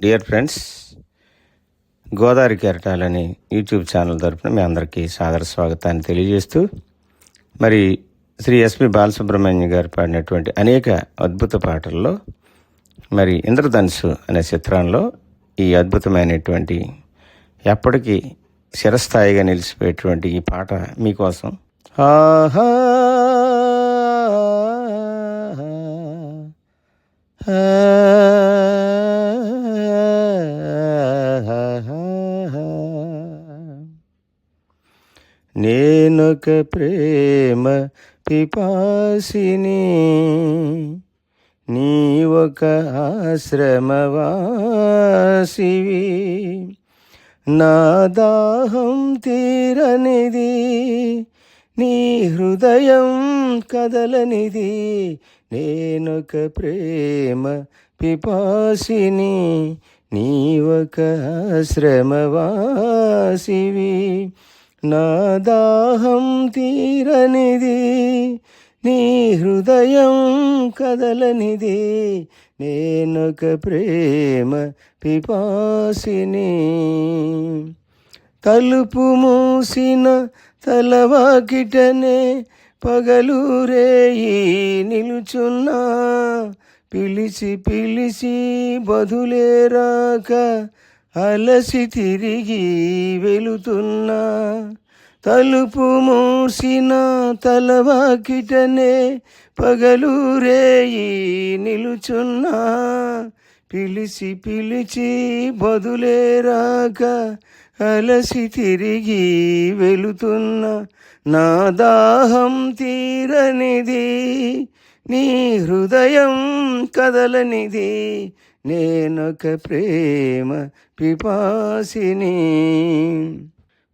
Dear friends Godavari కెరటాలని YouTube channel తరపున మీ అందరికీ సాదర స్వాగతాన్ని తెలియజేస్తూ మరి శ్రీ ఎస్పి బాలసుబ్రహ్మణ్య గారు పాడినటువంటి అనేక అద్భుత పాటల్లో మరి ఇంద్రధనుసు అనే చిత్రంలో ఈ అద్భుతమైనటువంటి ఎప్పటికీ చిరస్థాయిగా నిలిచిపోయేటువంటి ఈ పాట మీకోసం. ఆహా నేనొక ప్రేమ పిపాసిని నీ ఒక ఆశ్రమవాసివి. నా దాహం తీరనిది నీ హృదయం కదలనిది నేనొక ప్రేమ పిపాసిని నీ ఒక ఆశ్రమవాసివి. నా దాహం తీరనిది నీ హృదయం కదలనిది నేనొక ప్రేమ పిపాసిని. తలుపు మూసిన తలవాకిటనే పగలు రేయి నిలుచున్నా పిలిచి పిలిచి బదులే రాక అలసి తిరిగి వెళుతున్నా తలుపు మూసిన తలవాకిటనే పగలూరేయి నిలుచున్నా పిలిచి పిలిచి బదులే రాక అలసి తిరిగి వెళుతున్నా నా దాహం తీరనిది నీ హృదయం కదలనిది నేనొక ప్రేమ పిపాసిని.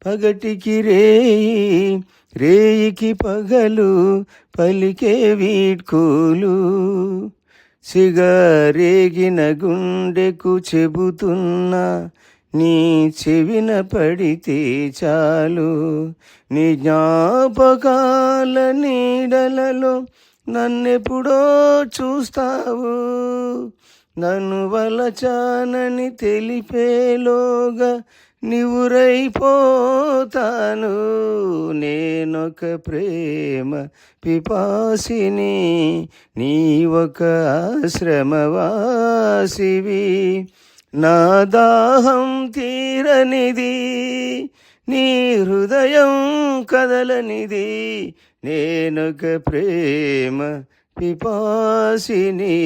పగటికి రేయి రేయికి పగలు పలికే వీడ్కోలు. సిగరేగిన గుండెకు చెబుతున్నా నీ చెవిన పడితే చాలు. నీ జ్ఞాపకాల నీడలలో నన్నెప్పుడో చూస్తావు. నన్ను వలచానని తెలిపేలోగా నివురైపోతాను. నేనొక ప్రేమ పిపాసిని నీ ఒక ఆశ్రమవాసివి. నా దాహం తీరనిది నీ హృదయం కదలనిది నేనొక ప్రేమ పిపాసిని.